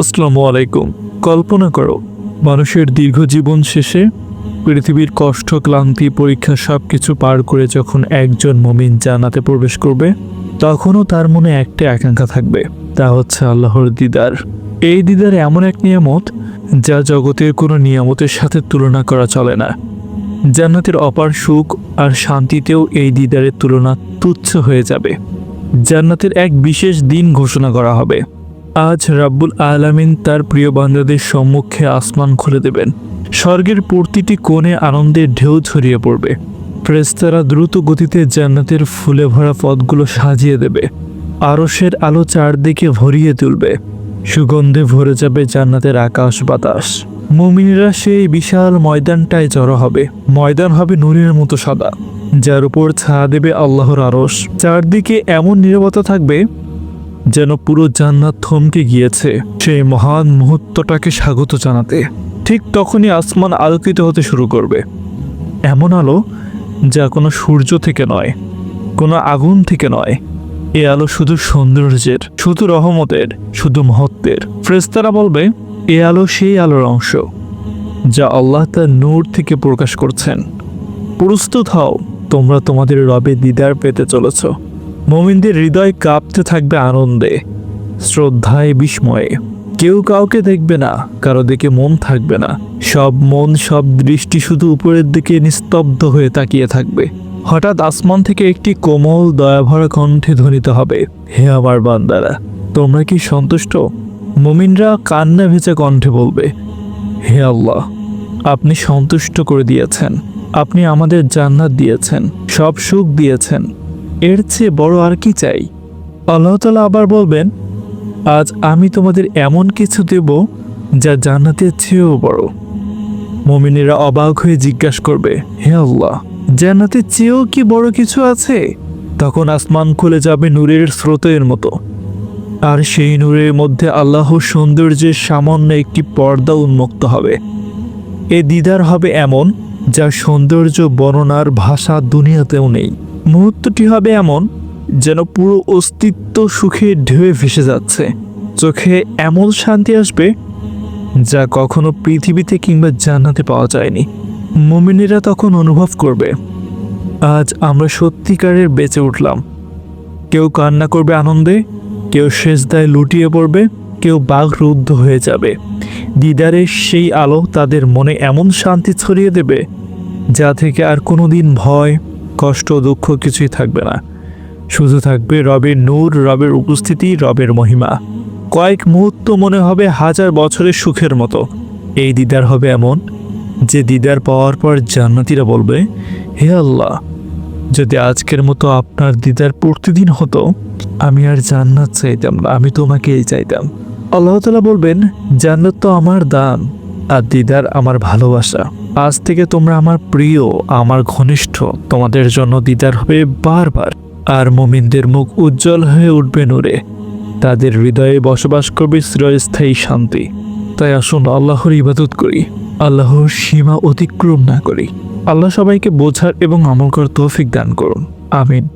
আসসালামু আলাইকুম। কল্পনা করো, মানুষের দীর্ঘ জীবন শেষে পৃথিবীর কষ্ট, ক্লান্তি, পরীক্ষা সব কিছু পার করে যখন একজন মমিন জান্নাতে প্রবেশ করবে, তখনও তার মনে একটা আকাঙ্ক্ষা থাকবে, তা হচ্ছে আল্লাহর দিদার। এই দিদার এমন এক নিয়ামত যা জগতের কোনো নিয়ামতের সাথে তুলনা করা চলে না। জান্নাতের অপার সুখ আর শান্তিতেও এই দিদারের তুলনা তুচ্ছ হয়ে যাবে। জান্নাতের এক বিশেষ দিন ঘোষণা করা হবে। আজ রাব্বুল আলামিন তার প্রিয় বান্দাদের সম্মুখে আসমান খুলে দেবেন। স্বর্গের প্রতিটি কোণে আনন্দের ঢেউ ছড়িয়ে পড়বে। ফ্রেস্তারা দ্রুত গতিতে জান্নাতের ফুলে ভরা পথগুলো সাজিয়ে দেবে। আরসের আলো চারদিকে ভরিয়ে তুলবে। সুগন্ধে ভরে যাবে জান্নাতের আকাশ বাতাস। মুমিনরা সেই বিশাল ময়দানটায় জড়ো হবে। ময়দান হবে নুরের মতো সাদা। যার উপর ছায়া দেবে আল্লাহর আরশ। চারদিকে এমন নীরবতা থাকবে যেন পুরো জান্নাত থমকে গিয়েছে। সেই মহান মুহূর্তটাকে স্বাগত জানাতে। ঠিক তখনই আসমান আলোকিত হতে শুরু করবে। এমন আলো যা কোনো সূর্য থেকে নয়, কোনো আগুন থেকে নয়। এ আলো শুধু সৌন্দর্যের, শুধু রহমতের, শুধু মহত্বের। ফ্রেস্তারা বলবে, এ আলো সেই আলোর অংশ, যা আল্লাহ তার নূর থেকে প্রকাশ করছেন। প্রস্তুত হও, তোমরা তোমাদের রবে দিদার পেতে চলেছ। মোমিনদের হৃদয় কাঁপতে থাকবে আনন্দে, শ্রদ্ধায় বিস্ময়ে। কেউ কাউকে দেখবে না, কারও দিকে মন থাকবে না। সব মন, সব দৃষ্টি শুধু উপরের দিকে নিস্তব্ধ হয়ে তাকিয়ে থাকবে। হঠাৎ আসমান থেকে একটি কোমল, দয়াভরা কণ্ঠে ধ্বনিত হবে, হে আমার বান্দারা, তোমরা কি সন্তুষ্ট? মুমিনরা কান্না ভেজা কণ্ঠে বলবে, হে আল্লাহ, আপনি সন্তুষ্ট করে দিয়েছেন। আপনি আমাদের জান্নাত দিয়েছেন, সব সুখ দিয়েছেন। এর চেয়ে বড় আর কি চাই? আল্লাহ তালা আবার বলবেন, আজ আমি তোমাদের এমন কিছু দেব যা জান্নাতের চেয়েও বড়। মমিনেরা অবাক হয়ে জিজ্ঞাসা করবে, হে আল্লাহ, জান্নাতের চেয়েও কি বড় কিছু আছে? তখন আসমান খুলে যাবে নূরের স্রোতের মতো। আর সেই নূরের মধ্যে আল্লাহ সৌন্দর্যের সামান্য একটি পর্দা উন্মুক্ত হবে। এ দিদার হবে এমন যা সৌন্দর্য, বর্ণনার ভাষা দুনিয়াতেও নেই। মুহূর্তটি হবে এমন যেন পুরো অস্তিত্ব সুখে ঢেউয়ে ভেসে যাচ্ছে। চোখে এমন শান্তি আসবে যা কখনো পৃথিবীতে কিংবা জান্নাতে পাওয়া যায়নি। মুমিনেরা তখন অনুভব করবে, আজ আমরা সত্যিকারের বেঁচে উঠলাম। কেউ কান্না করবে আনন্দে, কেউ শেষদায় লুটিয়ে পড়বে, কেউ বাঘরুদ্ধ হয়ে যাবে। দিদারের সেই আলো তাদের মনে এমন শান্তি ছড়িয়ে দেবে যা থেকে আর কোনোদিন ভয় কষ্ট দুঃখ কিছুই থাকবে না। শুধু থাকবে রবের নূর, রবের উপস্থিতি, রবের মহিমা। কয়েক মুহূর্ত মনে হবে হাজার বছরের সুখের মতো। এই দিদার হবে এমন, যে দিদার পাওয়ার পর জান্নাতিরা বলবে, হে আল্লাহ, যদি আজকের মতো আপনার দিদার প্রতিদিন হতো, আমি আর জান্নাত চাইতাম না, আমি তোমাকেই চাইতাম। আল্লাহ তালা বলবেন, জান্নাত তো আমার দান, আর দিদার আমার ভালোবাসা। আজ থেকে তোমরা আমার প্রিয়, আমার ঘনিষ্ঠ, তোমাদের জন্য দিদার হবে বারবার, আর মোমিনদের মুখ উজ্জ্বল হয়ে উঠবে নূরে। তাদের হৃদয়ে বসবাস করবে চিরস্থায়ী শান্তি। তাই আসুন আল্লাহর ইবাদত করি, আল্লাহর সীমা অতিক্রম না করি। আল্লাহ সবাইকে বোঝার এবং আমল করার তৌফিক দান করুন। আমিন।